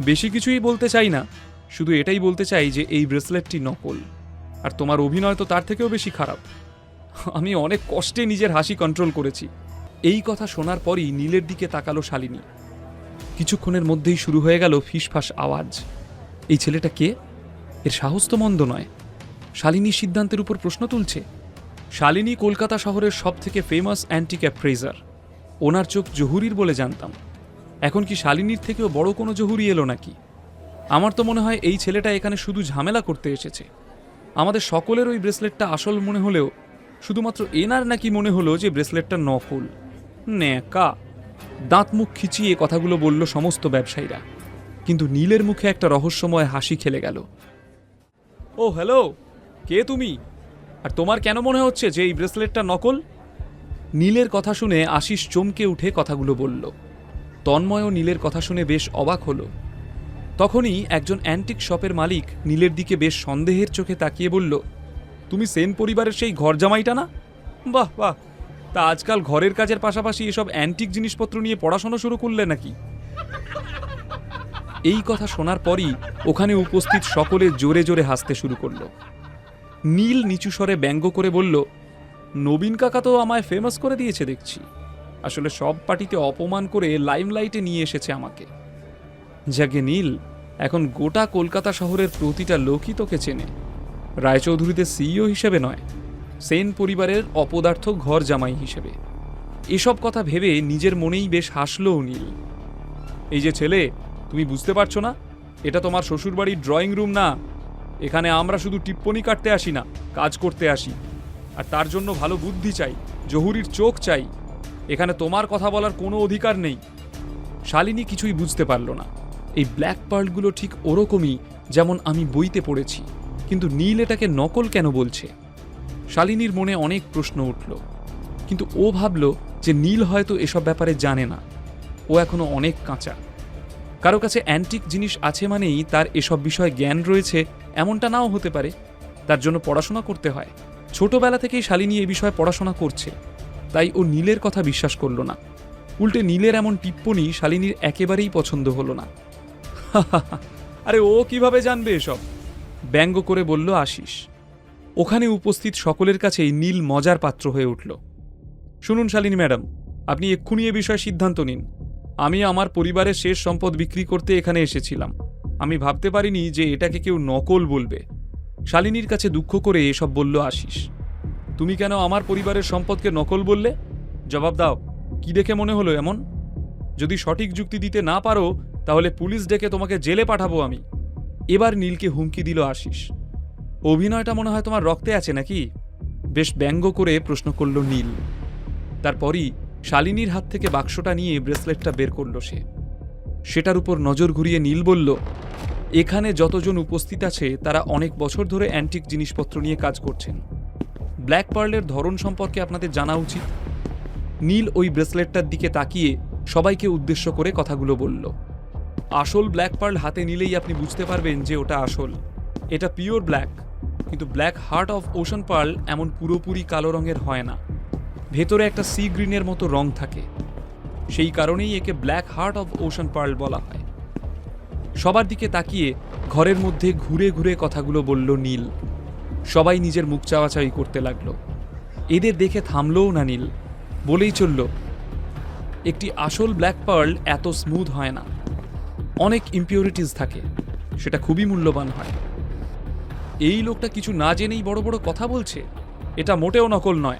বেশি কিছুই বলতে চাই না, শুধু এটাই বলতে চাই যে এই ব্রেসলেটটি নকল, আর তোমার অভিনয় তো তার থেকেও বেশি খারাপ। আমি অনেক কষ্টে নিজের হাসি কন্ট্রোল করেছি। এই কথা শোনার পরই নীলের দিকে তাকালো শালিনী। কিছুক্ষণের মধ্যেই শুরু হয়ে গেল ফিসফাস আওয়াজ। এই ছেলেটা কে? এর সাহস তো মন্দ নয়। শালিনী সিদ্ধান্তের উপর প্রশ্ন তুলছে। শালিনী কলকাতা শহরের সবথেকে ফেমাস অ্যান্টিক অ্যাপ্রেজার ওনার চোখ জহুরির বলে জানতাম। এখন কি শালিনীর থেকেও বড় কোনো জহুরি এলো নাকি? আমার তো মনে হয় এই ছেলেটা এখানে শুধু ঝামেলা করতে এসেছে। আমাদের সকলের ওই ব্রেসলেটটা আসল মনে হলেও, শুধুমাত্র এনার নাকি মনে হলো যে ব্রেসলেটটা নকল ন্যাকা। দাঁত মুখ খিচিয়ে কথাগুলো বলল সমস্ত ব্যবসায়ীরা। কিন্তু নীলের মুখে একটা রহস্যময় হাসি খেলে গেল। ও, হ্যালো! কে তুমি? আর তোমার কেন মনে হচ্ছে যে এই ব্রেসলেটটা নকল? নীলের কথা শুনে আশিস চমকে উঠে কথাগুলো বলল। তন্ময়ও নীলের কথা শুনে বেশ অবাক হলো। তখনই একজন অ্যান্টিক শপের মালিক নীলের দিকে বেশ সন্দেহের চোখে তাকিয়ে বলল, তুমি সেন পরিবারের সেই ঘর জামাইটা না? বাহ বাহ, তা আজকাল ঘরের কাজের পাশাপাশি এসব অ্যান্টিক জিনিসপত্র নিয়ে পড়াশোনা শুরু করলে নাকি? এই কথা শোনার পরই ওখানে উপস্থিত সকলে জোরে জোরে হাসতে শুরু করল। নীল নিচু স্বরে ব্যঙ্গ করে বলল, নবীন কাকা তো আমায় ফেমাস করে দিয়েছে দেখছি। আসলে সব পার্টিতে অপমান করে লাইমলাইটে নিয়ে এসেছে আমাকে। যাকে নীল এখন গোটা কলকাতা শহরের প্রতিটা লোকই তোকে চেনে। রায়চৌধুরীদের সিইও হিসেবে নয়, সেন পরিবারের অপদার্থ ঘর জামাই হিসেবে। এসব কথা ভেবে নিজের মনেই বেশ হাসলও নীল। এই যে ছেলে, তুমি বুঝতে পারছ না? এটা তোমার শ্বশুরবাড়ির ড্রয়িং রুম না? এখানে আমরা শুধু টিপ্পনি কাটতে আসি না, কাজ করতে আসি। আর তার জন্য ভালো বুদ্ধি চাই, জহুরির চোখ চাই। এখানে তোমার কথা বলার কোনো অধিকার নেই। শালিনী কিছুই বুঝতে পারল না। এই ব্ল্যাক পার্লগুলো ঠিক ওরকমই যেমন আমি বইতে পড়েছি, কিন্তু নীল এটাকে নকল কেন বলছে? শালিনীর মনে অনেক প্রশ্ন উঠল, কিন্তু ও ভাবল যে নীল হয়তো এসব ব্যাপারে জানে না। ও এখনও অনেক কাঁচা। কারও কাছে অ্যান্টিক জিনিস আছে মানেই তার এসব বিষয়ে জ্ঞান রয়েছে, এমনটা নাও হতে পারে। তার জন্য পড়াশোনা করতে হয়। ছোটবেলা থেকেই শালিনী এ বিষয়ে পড়াশোনা করছে। তাই ও নীলের কথা বিশ্বাস করল না। উল্টে নীলের এমন টিপ্পনি শালিনীর একেবারেই পছন্দ হলো না। আরে ও কীভাবে জানবে এসব? ব্যঙ্গ করে বলল আশিস। ওখানে উপস্থিত সকলের কাছেই নীল মজার পাত্র হয়ে উঠল। শুনুন শালিনী ম্যাডাম, আপনি এক্ষুনি এ বিষয়ে সিদ্ধান্ত নিন। আমি আমার পরিবারের শেষ সম্পদ বিক্রি করতে এখানে এসেছিলাম। আমি ভাবতে পারিনি যে এটাকে কেউ নকল বলবে। শালিনীর কাছে দুঃখ করে এসব বলল আশিস। তুমি কেন আমার পরিবারের সম্পদকে নকল বললে? জবাব দাও, কি দেখে মনে হলো এমন? যদি সঠিক যুক্তি দিতে না পারো, তাহলে পুলিশ ডেকে তোমাকে জেলে পাঠাবো আমি। এবার নীলকে হুমকি দিল আশিস। অভিনয়টা মনে হয় তোমার রক্তে আছে নাকি? বেশ ব্যঙ্গ করে প্রশ্ন করল নীল। তারপরই শালিনীর হাত থেকে বাক্সটা নিয়ে ব্রেসলেটটা বের করল সে। সেটার উপর নজর ঘুরিয়ে নীল বলল, এখানে যতজন উপস্থিত আছে, তারা অনেক বছর ধরে অ্যান্টিক জিনিসপত্র নিয়ে কাজ করছেন। ব্ল্যাক পার্লের ধরন সম্পর্কে আপনাদের জানা উচিত। নীল ওই ব্রেসলেটটার দিকে তাকিয়ে সবাইকে উদ্দেশ্য করে কথাগুলো বলল। আসল ব্ল্যাক পার্ল হাতে নিলেই আপনি বুঝতে পারবেন যে ওটা আসল। এটা পিওর ব্ল্যাক, কিন্তু black heart of ocean pearl এমন পুরোপুরি কালো রঙের হয় না। ভেতরে একটা সি গ্রিনের মতো রং থাকে। সেই কারণেই একে black heart of ocean pearl বলা হয়। সবার দিকে তাকিয়ে ঘরের মধ্যে ঘুরে ঘুরে কথাগুলো বলল নীল। সবাই নিজের মুখ চাওয়াচাই করতে লাগল। এদের দেখে থামলও না নীল। বলেই চলল, একটি আসল ব্ল্যাক পার্ল এত স্মুথ হয় না। অনেক ইম্পিউরিটিস থাকে, সেটা খুবই মূল্যবান হয়। এই লোকটা কিছু না জেনেই বড় বড় কথা বলছে? এটা মোটেও নকল নয়।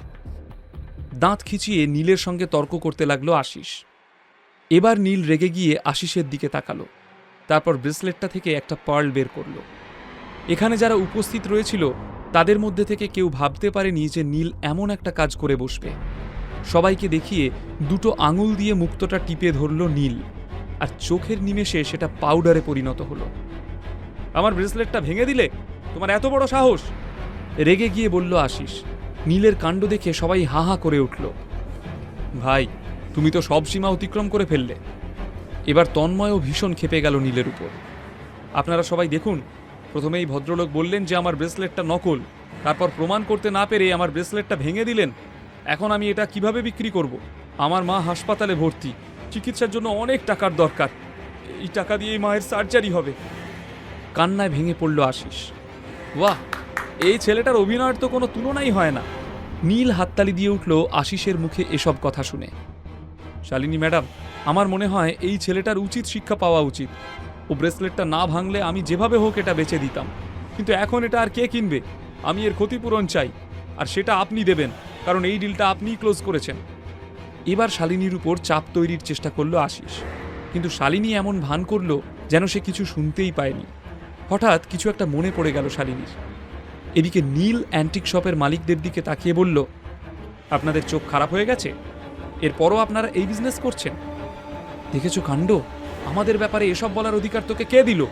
দাঁত খিচিয়ে নীলের সঙ্গে তর্ক করতে লাগল আশিস। এবার নীল রেগে গিয়ে আশিসের দিকে তাকালো। তারপর ব্রেসলেটটা থেকে একটা পার্ল বের করল। এখানে যারা উপস্থিত রয়েছিল তাদের মধ্যে থেকে কেউ ভাবতে পারেনি যে নীল এমন একটা কাজ করে বসবে। সবাইকে দেখিয়ে দুটো আঙুল দিয়ে মুক্তটা টিপে ধরল নীল, আর চোখের নিমেষে সেটা পাউডারে পরিণত হলো। আমার ব্রেসলেটটা ভেঙে দিলে? তোমার এত বড় সাহস? রেগে গিয়ে বলল আশিস। নীলের কাণ্ড দেখে সবাই হা হা করে উঠল। ভাই, তুমি তো সব সীমা অতিক্রম করে ফেললে। এবার তন্ময়ও ভীষণ ক্ষেপে গেল নীলের উপর। আপনারা সবাই দেখুন প্রথমেই ভদ্রলোক বললেন যে, আমার ব্রেসলেটটা নকল। তারপর প্রমাণ করতে না পেরে আমার ব্রেসলেটটা ভেঙে দিলেন। এখন আমি এটা কীভাবে বিক্রি করব? আমার মা হাসপাতালে ভর্তি। চিকিৎসার জন্য অনেক টাকার দরকার। এই টাকা দিয়েই মায়ের সার্জারি হবে। কান্নায় ভেঙে পড়ল আশিস। বাহ এই ছেলেটার অভিনয়ের তো কোনো তুলনাই হয় না। নীল হাততালি দিয়ে উঠল আশিসের মুখে এসব কথা শুনে। শালিনী ম্যাডাম, আমার মনে হয় এই ছেলেটার উচিত শিক্ষা পাওয়া উচিত। ও ব্রেসলেটটা না ভাঙলে আমি যেভাবে হোক এটা বেচে দিতাম। কিন্তু এখন এটা আর কে কিনবে? আমি এর ক্ষতিপূরণ চাই, আর সেটা আপনি দেবেন, কারণ এই ডিলটা আপনিই ক্লোজ করেছেন। এবার শালিনীর উপর চাপ তৈরির চেষ্টা করল আশিস। কিন্তু শালিনী এমন ভান করল যেন সে কিছু শুনতেই পায়নি। হঠাৎ কিছু একটা মনে পড়ে গেল শালিনীর। এদিকে নীল অ্যান্টিক শপের মালিকদের দিকে তাকিয়ে বলল, আপনাদের চোখ খারাপ হয়ে গেছে? এরপরও আপনারা এই বিজনেস করছেন? দেখেছ কাণ্ড? আমাদের ব্যাপারে এসব বলার অধিকার তোকে কে দিল?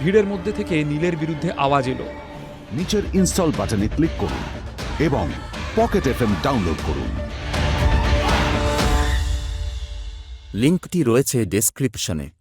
ভিড়ের মধ্যে থেকে নীলের বিরুদ্ধে আওয়াজ এলো। নিচের ইনস্টল বাটনে ক্লিক করুন এবং পকেট এফএম ডাউনলোড করুন। লিঙ্কটি রয়েছে ডেসক্রিপশনে